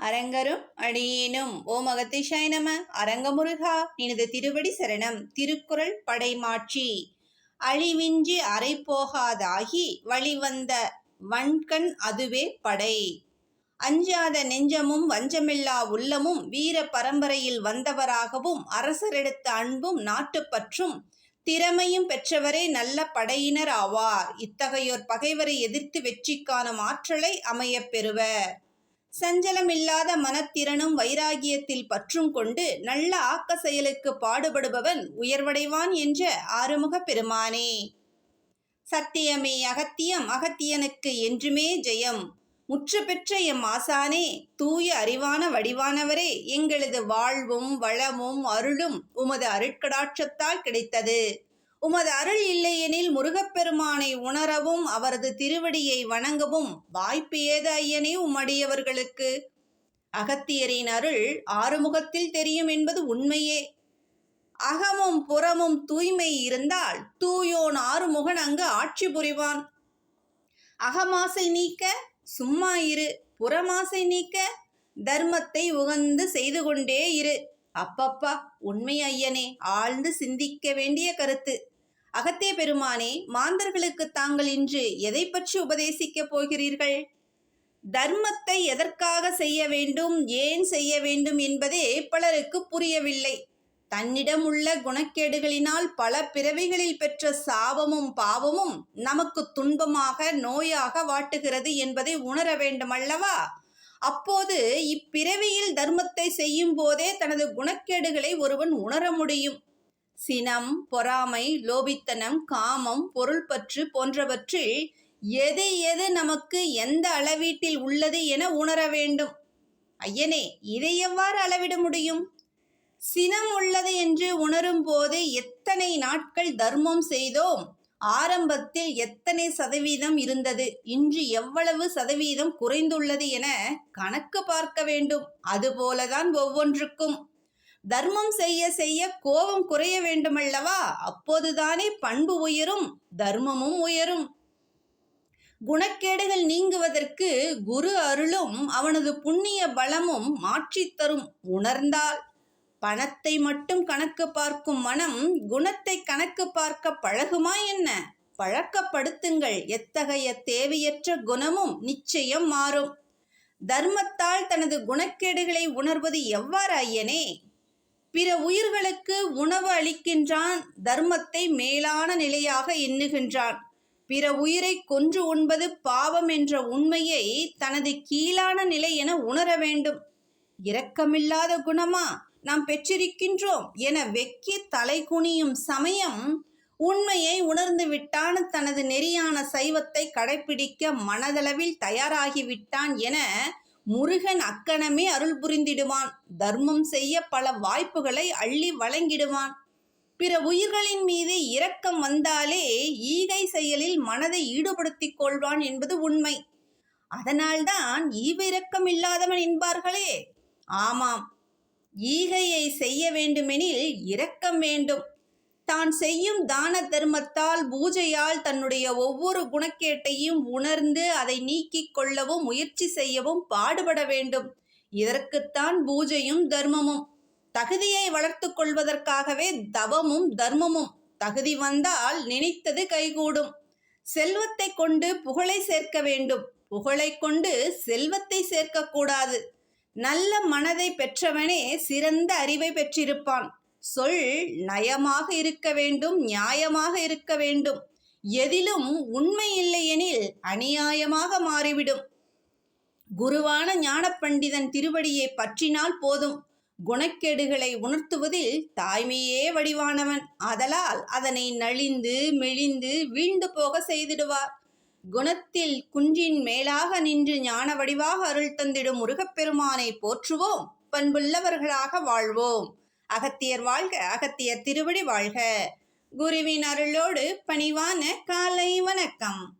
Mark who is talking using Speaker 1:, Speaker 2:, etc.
Speaker 1: அரங்கரும் அடியேனும். ஓ மகத்திஷாய் நம. அரங்கமுருகா நினது திருவடி சரணம். திருக்குறள் படைமாட்சி. அழிவின்றி அறை போகாதாகி வழிவந்த வன்கண் அதுவே படை. அஞ்சாத நெஞ்சமும் வஞ்சமில்லா உள்ளமும் வீர பரம்பரையில் வந்தவராகவும் அரசரெடுத்த அன்பும் நாட்டுப்பற்றும் திறமையும் பெற்றவரே நல்ல படையினர் ஆவார். இத்தகையோர் பகைவரை எதிர்த்து வெற்றி காணும் ஆற்றலை அமையப் பெறுவர். சஞ்சலமில்லாத மனத்திறனும் வைராகியத்தில் பற்றும் கொண்டு நல்ல ஆக்க செயலுக்கு பாடுபடுபவன் உயர்வடைவான் என்ற ஆறுமுக பெருமானே. சத்தியமே அகத்தியம் அகத்தியனுக்கு என்றுமே ஜெயம். முற்று பெற்ற எம் ஆசானே தூய அறிவான வடிவானவரே எங்களது வாழ்வும் வளமும் அருளும் உமது அருட்கடாட்சத்தால் கிடைத்தது. உமது அருள் இல்லையெனில் முருகப்பெருமானை உணரவும் அவரது திருவடியை வணங்கவும் வாய்ப்பு ஏது ஐயனே உம்மடியவர்களுக்கு? அகத்தியரின் அருள் ஆறுமுகத்தில் தெரியும் என்பது உண்மையே. அகமும் புறமும் தூய்மை இருந்தால் தூயோன் ஆறுமுகன் அங்கு ஆட்சி புரிவான். அகமாசை நீக்க சும்மா இரு புறமாசை நீக்க தர்மத்தை உகந்து செய்து கொண்டே இரு. அப்பப்பா உண்மை ஐயனே ஆழ்ந்து சிந்திக்க வேண்டிய கருத்து. அகத்தே பெருமானே மாந்தர்களுக்கு தாங்கள் இன்று எதை பற்றி உபதேசிக்கப் போகிறீர்கள்? தர்மத்தை எதற்காக செய்ய வேண்டும் ஏன் செய்ய வேண்டும் என்பதே பலருக்கு புரியவில்லை. தன்னிடம் உள்ள குணக்கேடுகளினால் பல பிறவிகளில் பெற்ற சாபமும் பாவமும் நமக்கு துன்பமாக நோயாக வாட்டுகிறது என்பதை உணர வேண்டுமல்லவா? அப்போது இப்பிறவியில் தர்மத்தை செய்யும் போதே தனது குணக்கேடுகளை ஒருவன் உணர முடியும். சினம் பொறாமை லோபித்தனம் காமம் பொருள் பற்று போன்றவற்றில் எது எது நமக்கு எந்த அளவீட்டில் உள்ளது என உணர வேண்டும்? ஐயனே இதை எவ்வாறு அளவிட முடியும்? சினம் உள்ளது என்று உணரும் போது எத்தனை நாட்கள் தர்மம் செய்தோம்? ஆரம்பத்தில் எத்தனை சதவீதம் இருந்தது? இன்று எவ்வளவு சதவீதம் குறைந்துள்ளது என கணக்கு பார்க்க வேண்டும். அதுபோலதான் ஒவ்வொன்றுக்கும். தர்மம் செய்ய செய்ய கோபம் குறைய வேண்டுமல்லவா? அப்போதுதானே பண்பு உயரும் தர்மமும் உயரும். குணக்கேடுகள் நீங்குவதற்கு குரு அருளும் அவனது புண்ணிய பலமும் மாற்றித்தரும் உணர்ந்தால் பணத்தை மட்டும் கணக்கு பார்க்கும் மனம் குணத்தை கணக்கு பார்க்க பழகுமா என்ன? பழக்கப்படுத்துங்கள். எத்தகைய தேவையற்ற குணமும் நிச்சயம் மாறும். தர்மத்தால் தனது குணக்கேடுகளை உணர்வது எவ்வாறு ஐயனே பிற உயிர்களுக்கு உணவு அளிக்கின்றான் தர்மத்தை மேலான நிலையாக எண்ணுகின்றான். பிற உயிரை கொன்று உண்பது பாவம் என்ற உண்மையை தனது கீழான நிலை என உணர வேண்டும். இரக்கமில்லாத குணமா நாம் பெற்றிருக்கின்றோம் என வெக்கி தலை குனியும் சமயம் உண்மையை உணர்ந்து விட்டான் தனது நெறியான சைவத்தை கடைபிடிக்க மனதளவில் தயாராகிவிட்டான் என முருகன் அக்கணமே அருள் புரிந்திடுவான். தர்மம் செய்ய பல வாய்ப்புகளை அள்ளி வழங்கிடுவான். பிற உயிர்களின் மீது இரக்கம் வந்தாலே ஈகை செயலில் மனதை ஈடுபடுத்திக் கொள்வான் என்பது உண்மை. அதனால்தான் ஈவிரக்கம் இல்லாதவன் என்பார்களே. ஆமாம் ஈகையை செய்ய வேண்டுமெனில் இரக்கம் வேண்டும். தான் செய்யும் தான தர்மத்தால் பூஜையால் தன்னுடைய ஒவ்வொரு குணக்கேட்டையும் உணர்ந்து அதை நீக்கிக் கொள்ளவும் முயற்சி செய்யவும் பாடுபட வேண்டும். இதற்குத்தான் பூஜையும் தர்மமும். தகுதியை வளர்த்து கொள்வதற்காகவே தவமும் தர்மமும். தகுதி வந்தால் நினைத்தது கைகூடும். செல்வத்தை கொண்டு புகழை சேர்க்க வேண்டும். புகழை கொண்டு செல்வத்தை சேர்க்கக்கூடாது நல்ல மனதை பெற்றவனே சிறந்த அறிவை பெற்றிருப்பான். சொல் நயமாக இருக்க வேண்டும் நியாயமாக இருக்க வேண்டும். எதிலும் உண்மை இல்லையெனில் அநியாயமாக மாறிவிடும். குருவான ஞான பண்டிதன் திருவடியை பற்றினால் போதும். குணக்கேடுகளை உணர்த்துவதில் தாய்மையே வடிவானவன். ஆதலால் அதனை நலிந்து மெலிந்து வீழ்ந்து போக செய்திடுவார். குணத்தில் குன்றின் மேலாக நின்று ஞான வடிவாக அருள் தந்திடும் முருகப்பெருமானை போற்றுவோம். பண்புள்ளவர்களாக வாழ்வோம். அகத்தியர் வாழ்க அகத்தியர் திருவடி வாழ்க. குருவின் அருளோடு பணிவான காலை வணக்கம்.